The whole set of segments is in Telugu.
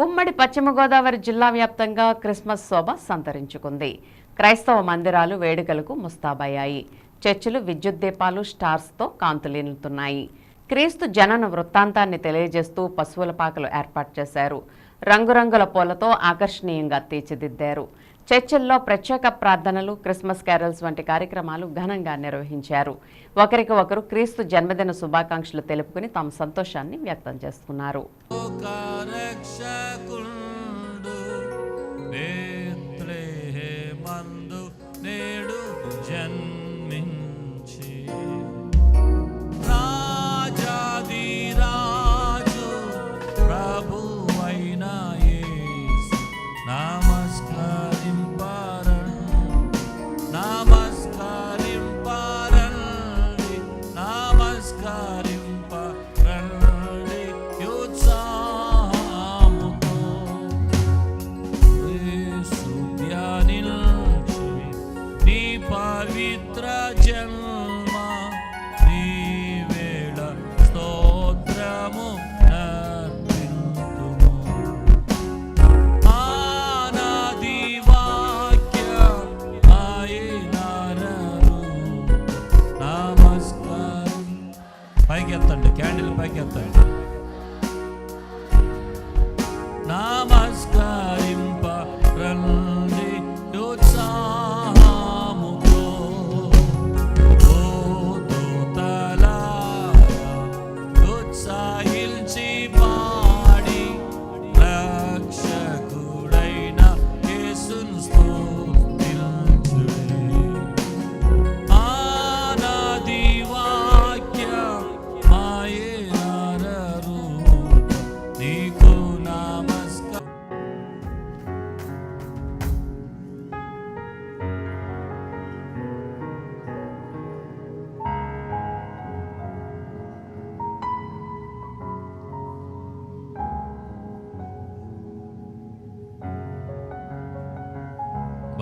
ఉమ్మడి పశ్చిమ గోదావరి జిల్లా వ్యాప్తంగా క్రిస్మస్ శోభ సంతరించుకుంది. క్రైస్తవ మందిరాలు వేడుకలకు ముస్తాబయ్యాయి. చర్చిలు విద్యుత్ దీపాలు స్టార్స్తో కాంతులీనుతున్నాయి క్రీస్తు జనన వృత్తాంతాన్ని తెలియజేస్తూ పశువుల పాకలు ఏర్పాటు చేశారు. రంగురంగుల పూలతో ఆకర్షణీయంగా తీర్చిదిద్దారు. చర్చిల్లో ప్రత్యేక ప్రార్థనలు క్రిస్మస్ క్యారల్స్ వంటి కార్యక్రమాలు ఘనంగా నిర్వహించారు. ఒకరికి ఒకరు క్రీస్తు జన్మదిన శుభాకాంక్షలు తెలుపుకుని తమ సంతోషాన్ని వ్యక్తం చేసుకున్నారు నేడు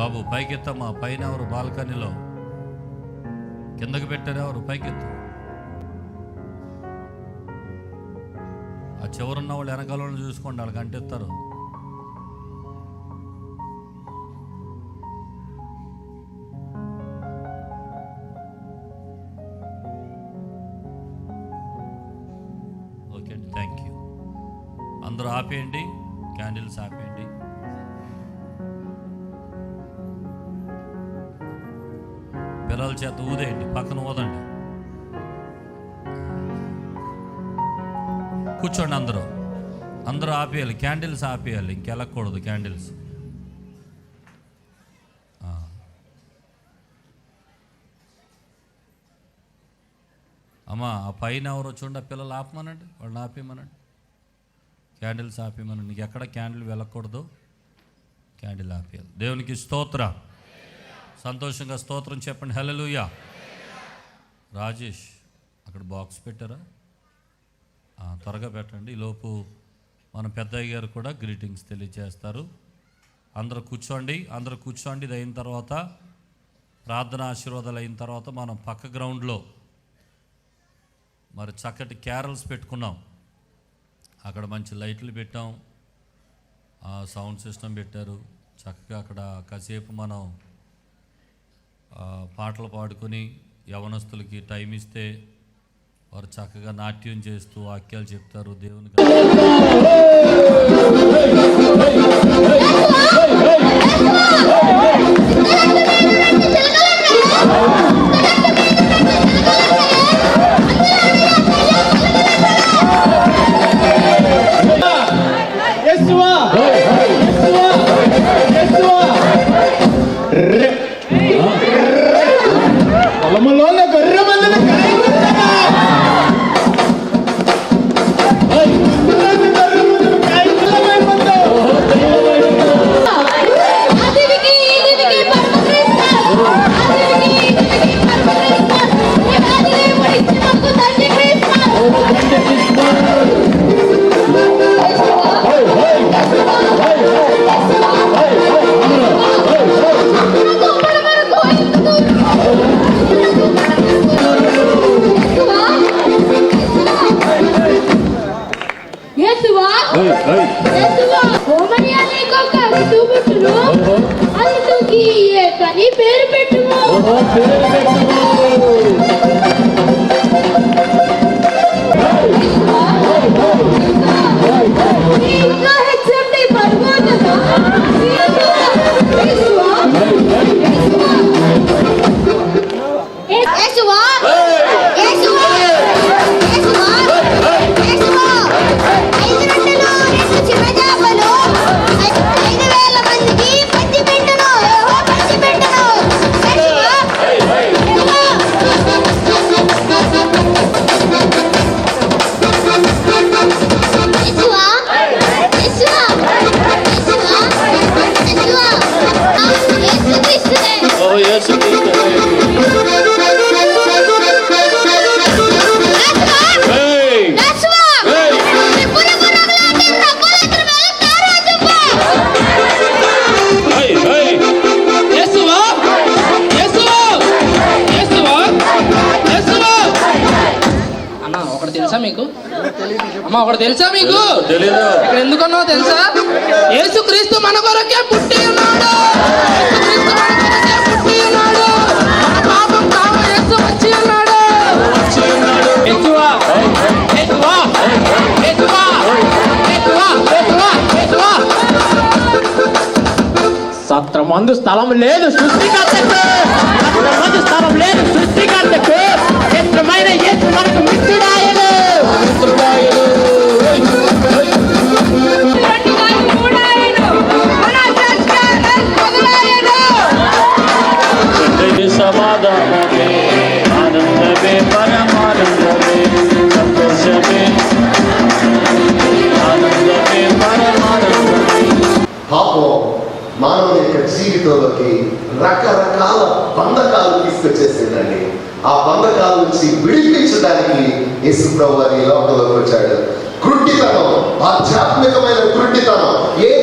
బాబు పైకెత్తమ్మా పైన ఎవరు? బాల్కనీలో. కిందకి పెట్టారు ఎవరు? పైకెత్తు. ఆ చివరున్న వాళ్ళు వెనకాల చూసుకోండి వాళ్ళకి అంటిస్తారు. ఓకే అండి థ్యాంక్ యూ అందరూ ఆపేయండి క్యాండిల్స్ ఆపేయండి. పిల్లల చేత ఊదేయండి పక్కన ఊదండి. కూర్చోండి అందరూ. అందరూ ఆపేయాలి క్యాండిల్స్ ఆపేయాలి ఇంకెళ్ళకూడదు క్యాండిల్స్. అమ్మా ఆ పైన ఎవరు చూడండి ఆ పిల్లలు ఆపమనండి వాళ్ళని ఆపేయమనండి. క్యాండిల్స్ ఆపేయమనండి. నీకు ఎక్కడ క్యాండిల్ వెళ్ళకూడదు? క్యాండిల్ ఆపేయాలి. దేవునికి స్తోత్రం. సంతోషంగా స్తోత్రం చెప్పండి. హల్లెలూయా. రాజేష్ అక్కడ బాక్స్ పెట్టారా? త్వరగా పెట్టండి. ఈలోపు మన పెద్దయ్య గారు కూడా గ్రీటింగ్స్ తెలియజేస్తారు. అందరూ కూర్చోండి. అందరూ కూర్చోండి. ఇది అయిన తర్వాత ప్రార్థన ఆశీర్వాదాలు అయిన తర్వాత మనం పక్క గ్రౌండ్లో మరి చక్కటి క్యారల్స్ పెట్టుకున్నాం. అక్కడ మంచి లైట్లు పెట్టాం. సౌండ్ సిస్టమ్ పెట్టారు. చక్కగా అక్కడ కాసేపు మనం పాటలు పాడుకొని యవనస్తులకి టైం ఇస్తే వారు చక్కగా నాట్యం చేస్తూ వాక్యాలు చెప్తారు దేవునికి అది పేరు పెట్టుము ఒకటి తెలుసా మీకు? అమ్మ ఒకటి తెలుసా మీకు? ఇక్కడ ఎందుకన్నావు తెలుసా? యేసుక్రీస్తు మన కొరకే పుట్టి ఉన్నాడు సత్రమందు స్థలం లేదు సృష్టికర్తకు. సత్రమందు స్థలం లేదు జీవితంలోకి రకరకాల బంధకాలు తీసుకొచ్చేసిందండి. ఆ బంధకాల నుంచి విడిపించడానికి యేసు ప్రభు ఈ లోకంలోకి వచ్చాడు. కృట్టితనం ఆధ్యాత్మికమైన కృట్టితనం ఏ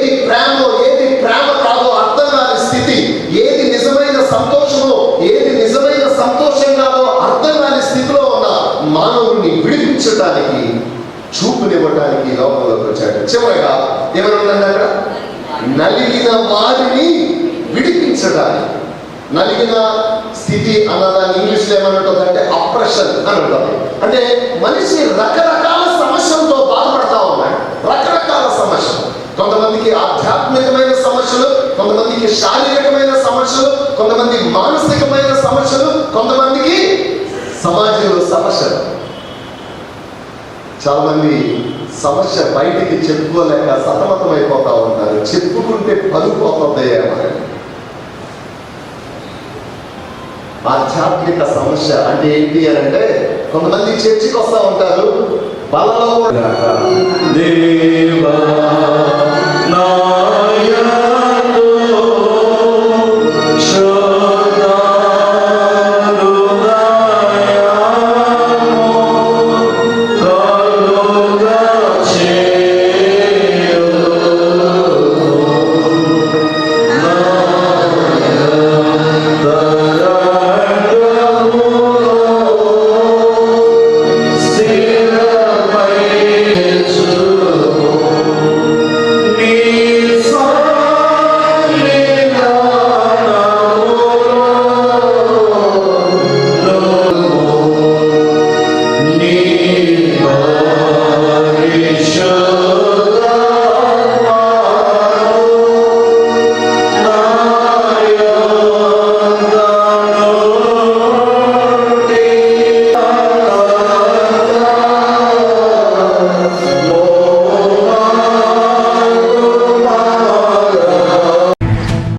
విడిపించడానికి నలిగిన స్థితి అన్నదాన్ని ఇంగ్లీష్లో ఉంటుందంటే అప్రెషన్ అని ఉంటుంది. అంటే మనిషి రకరకాల సమస్యలతో బాధపడతా ఉన్నాడు. రకరకాల సమస్యలు. కొంతమందికి ఆధ్యాత్మికమైన సమస్యలు కొంతమందికి శారీరకమైన సమస్యలు కొంతమంది మానసికమైన సమస్యలు కొంతమందికి సమాజంలో సమస్యలు. చాలా మంది సమస్య బయటికి చెప్పుకోలేక సతమతమైపోతా ఉంటారు. చెప్పుకుంటే పలుపోతుందయ్యా మరి. ఆధ్యాత్మిక సమస్య అంటే ఏంటి అని అంటే కొంతమంది చర్చికి వస్తూ ఉంటారు. బలలో దేవా